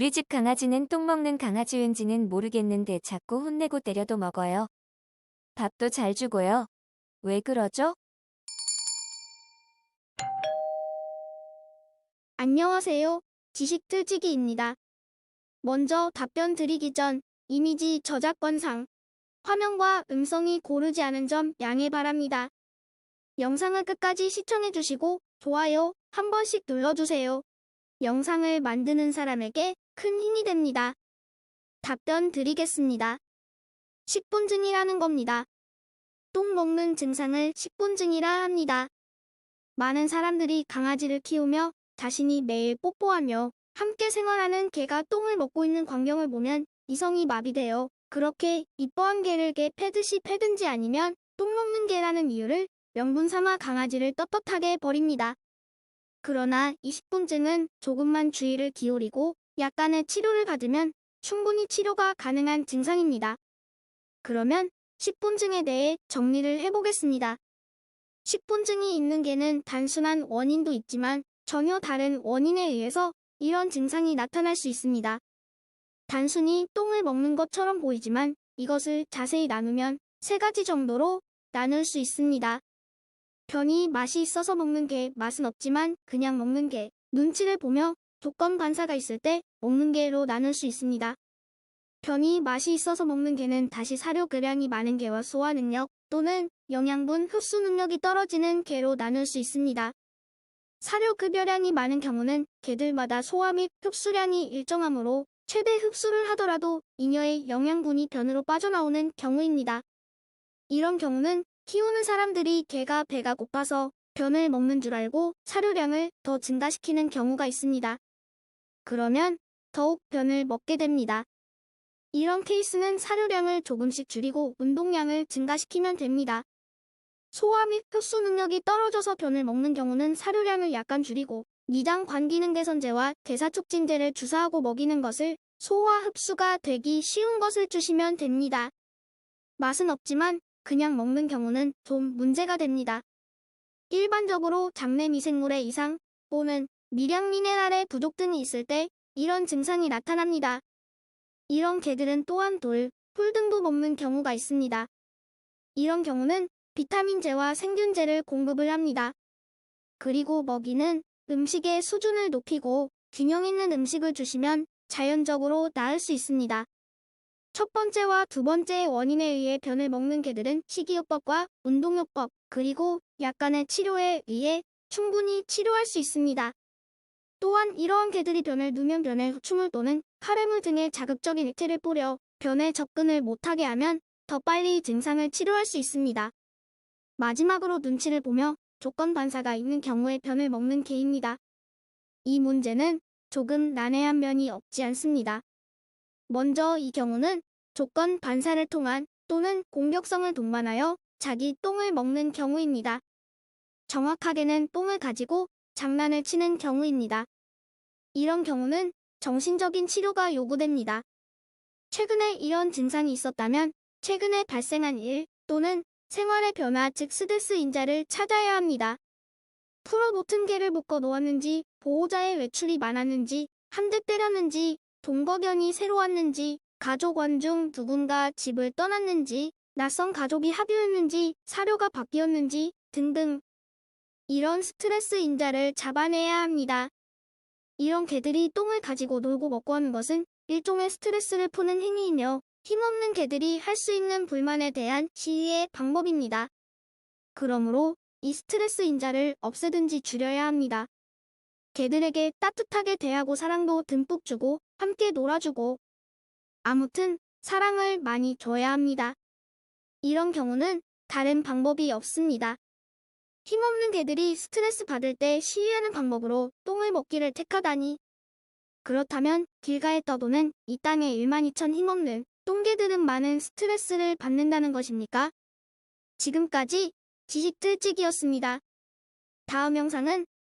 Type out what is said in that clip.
우리 집 강아지는 똥 먹는 강아지 왠지는 모르겠는데 자꾸 혼내고 때려도 먹어요. 밥도 잘 주고요. 왜 그러죠? 안녕하세요. 지식틀치기입니다. 먼저 답변 드리기 전 이미지 저작권상 화면과 음성이 고르지 않은 점 양해 바랍니다. 영상을 끝까지 시청해주시고 좋아요 한 번씩 눌러주세요. 영상을 만드는 사람에게 큰 힘이 됩니다. 답변 드리겠습니다. 식본증이라는 겁니다. 똥 먹는 증상을 식본증이라 합니다. 많은 사람들이 강아지를 키우며 자신이 매일 뽀뽀하며 함께 생활하는 개가 똥을 먹고 있는 광경을 보면 이성이 마비되어 그렇게 이뻐한 개를 개 패듯이 패든지 아니면 똥 먹는 개라는 이유를 명분 삼아 강아지를 떳떳하게 버립니다. 그러나 이 식본증은 조금만 주의를 기울이고 약간의 치료를 받으면 충분히 치료가 가능한 증상입니다. 그러면 식본증에 대해 정리를 해보겠습니다. 식본증이 있는 개는 단순한 원인도 있지만 전혀 다른 원인에 의해서 이런 증상이 나타날 수 있습니다. 단순히 똥을 먹는 것처럼 보이지만 이것을 자세히 나누면 세 가지 정도로 나눌 수 있습니다. 변이 맛이 있어서 먹는 게 맛은 없지만 그냥 먹는 게 눈치를 보며 조건 반사가 있을 때 먹는 개로 나눌 수 있습니다. 변이 맛이 있어서 먹는 개는 다시 사료 교량이 많은 개와 소화 능력 또는 영양분 흡수 능력이 떨어지는 개로 나눌 수 있습니다. 사료 급여량이 많은 경우는 개들마다 소화 및 흡수량이 일정하므로 최대 흡수를 하더라도 잉여의 영양분이 변으로 빠져나오는 경우입니다. 이런 경우는 키우는 사람들이 개가 배가 고파서 변을 먹는 줄 알고 사료량을 더 증가시키는 경우가 있습니다. 그러면 더욱 변을 먹게 됩니다. 이런 케이스는 사료량을 조금씩 줄이고 운동량을 증가시키면 됩니다. 소화 및 흡수 능력이 떨어져서 변을 먹는 경우는 사료량을 약간 줄이고 위장 관기능 개선제와 대사촉진제를 주사하고 먹이는 것을 소화 흡수가 되기 쉬운 것을 주시면 됩니다. 맛은 없지만 그냥 먹는 경우는 좀 문제가 됩니다. 일반적으로 장내 미생물의 이상 또는 미량 미네랄의 부족 등이 있을 때 이런 증상이 나타납니다. 이런 개들은 또한 돌, 풀 등도 먹는 경우가 있습니다. 이런 경우는 비타민제와 생균제를 공급을 합니다. 그리고 먹이는 음식의 수준을 높이고 균형 있는 음식을 주시면 자연적으로 나을 수 있습니다. 첫 번째와 두 번째의 원인에 의해 변을 먹는 개들은 식이요법과 운동요법 그리고 약간의 치료에 의해 충분히 치료할 수 있습니다. 또한 이러한 개들이 변을 누면 변에 후충을 또는 카레물 등의 자극적인 액체를 뿌려 변에 접근을 못하게 하면 더 빨리 증상을 치료할 수 있습니다. 마지막으로 눈치를 보며 조건 반사가 있는 경우에 변을 먹는 개입니다. 이 문제는 조금 난해한 면이 없지 않습니다. 먼저 이 경우는 조건 반사를 통한 또는 공격성을 동반하여 자기 똥을 먹는 경우입니다. 정확하게는 똥을 가지고 장난을 치는 경우입니다. 이런 경우는 정신적인 치료가 요구됩니다. 최근에 이런 증상이 있었다면 최근에 발생한 일 또는 생활의 변화 즉 스트레스 인자를 찾아야 합니다. 풀어놓든 개를 묶어 놓았는지 보호자의 외출이 많았는지 한대 때렸는지 동거견이 새로 왔는지 가족 원 중 누군가 집을 떠났는지 낯선 가족이 합류했는지 사료가 바뀌었는지 등등 이런 스트레스 인자를 잡아내야 합니다. 이런 개들이 똥을 가지고 놀고 먹고 하는 것은 일종의 스트레스를 푸는 행위이며 힘없는 개들이 할 수 있는 불만에 대한 시위의 방법입니다. 그러므로 이 스트레스 인자를 없애든지 줄여야 합니다. 개들에게 따뜻하게 대하고 사랑도 듬뿍 주고 함께 놀아주고 아무튼 사랑을 많이 줘야 합니다. 이런 경우는 다른 방법이 없습니다. 힘없는 개들이 스트레스 받을 때 시위하는 방법으로 똥을 먹기를 택하다니. 그렇다면 길가에 떠도는 이 땅의 1만 2천 힘없는 똥개들은 많은 스트레스를 받는다는 것입니까? 지금까지 지식틀찍이었습니다. 다음 영상은